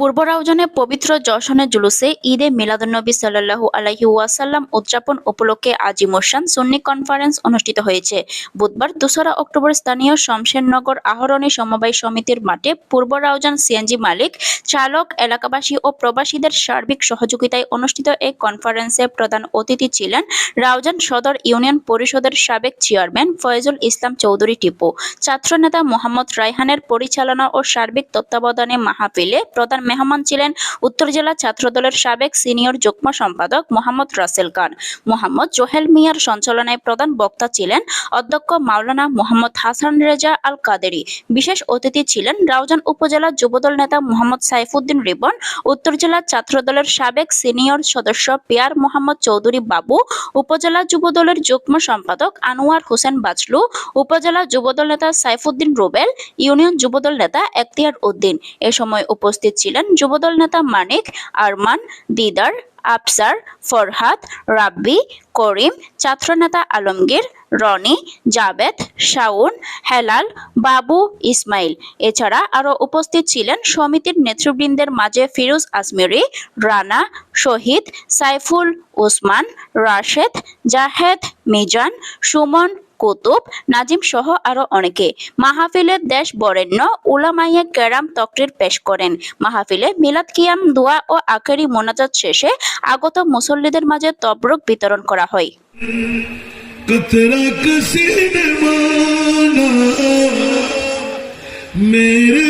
পূর্ব রাউজানে পবিত্র যশনে জুলুসে ঈদে মিলাদুন্নবী সাল্লাল্লাহু আলাইহি ওয়াসাল্লাম উদযাপন উপলক্ষে আজিমুসান সুন্নি কনফারেন্স অনুষ্ঠিত হয়েছে। বুধবার দোসরা অক্টোবর স্থানীয় শমশেরনগর আহরণী সমবায় সমিতির মাঠে পূর্ব রাউজান সিএনজি মালিক, চালক, এলাকাবাসী ও প্রবাসীদের সার্বিক সহযোগিতায় অনুষ্ঠিত এই কনফারেন্সে প্রধান অতিথি ছিলেন রাউজান সদর ইউনিয়ন পরিষদের সাবেক চেয়ারম্যান ফয়জুল ইসলাম চৌধুরী টিপু। ছাত্রনেতা মোহাম্মদ রায়হানের পরিচালনা ও সার্বিক তত্ত্বাবধানে মাহফিলে প্রধান মেহমান ছিলেন উত্তর জেলা ছাত্রদলের সাবেক সিনিয়র যুগ্ম সম্পাদক মোহাম্মদ রাসেল খান। মোহাম্মদ জোহেল মিয়ার সঞ্চালনায় প্রধান বক্তা ছিলেন অধ্যক্ষ মাওলানা মোহাম্মদ হাসান রেজা আল কাদেরি বিশেষ অতিথি ছিলেন রাউজান উপজেলা যুবদল নেতা মোহাম্মদ সাইফুদ্দিন রিবন, উত্তর জেলা ছাত্রদলের সাবেক সিনিয়র সদস্য পিয়ার মোহাম্মদ চৌধুরী বাবু, উপজেলা যুবদলের যুগ্ম সম্পাদক আনোয়ার হোসেন বাজলু, উপজেলা যুবদল নেতা সাইফুদ্দিন রুবেল, ইউনিয়ন যুবদল নেতা এখতিয়ার উদ্দিন। এ সময় উপস্থিত ছিলেন যুবদল নেতা মানিক আরমান, দিদার আফসার ফরহাদ, রাব্বি, করিম ছাত্রনেতা আলমগীর, রনি, জাবেদ শাউন হেলাল, বাবু, ইসমাইল। এছাড়া আরও উপস্থিত ছিলেন সমিতির নেতৃবৃন্দের মাঝে ফিরোজ আজমেরি, রানা, শহীদ, সাইফুল ওসমান, রাশেদ, জাহেদ, মিজান, সুমন কুতুব নাজিম সহ আরো অনেকে মাহফিলের দেশ বরেণ্য উলামাইয়া কেরাম তকরির পেশ করেন মাহফিলে মিলাদ কিয়াম দোয়া ও আখেরি মোনাজাত শেষে আগত মুসল্লিদের মাঝে তবরক বিতরণ করা হয় कतरा कसी ने माना मेरे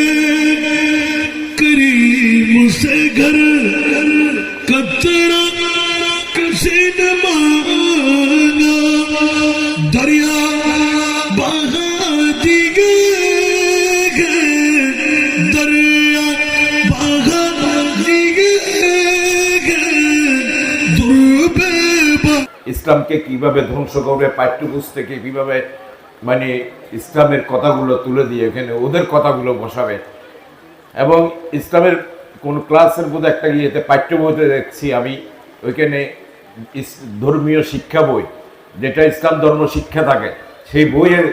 करीम से घर कतरा कसी ने ইসলামকে কীভাবে ধ্বংস করবে পাঠ্যপুস্তকে কীভাবে মানে ইসলামের কথাগুলো তুলে দিয়ে এখানে ওদের কথাগুলো বসাবে। এবং ইসলামের কোন ক্লাসের মধ্যে একটা ইয়েতে পাঠ্য বইতে দেখছি আমি, ওইখানে ধর্মীয় শিক্ষা বই, যেটা ইসলাম ধর্ম শিক্ষা থাকে, সেই বইয়ের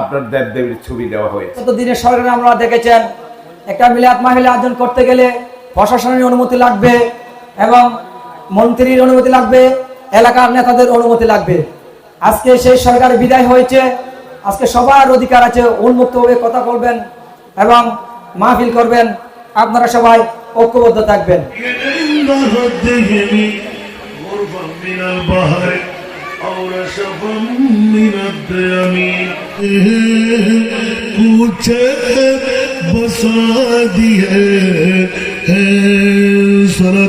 আপনার দেব দেবীর ছবি দেওয়া হয়েছে। দিনের সরকারে আমরা দেখেছেন একটা মিলাদ মাহিলে আয়োজন করতে গেলে প্রশাসনের অনুমতি লাগবে এবং মন্ত্রীর অনুমতি লাগবে এলাকার নেতাদের অনুমতি লাগবে আজকে সেই সরকার বিদায় হয়েছে আজকে সবার অধিকার আছে উন্মুক্তভাবে কথা বলবেন এবং মাহফিল করবেন আপনারা সবাই ঐক্যবদ্ধ থাকবেন الدهن غرفا من البحر أو رشفا من الديم कुछ बसा दी है, है सरा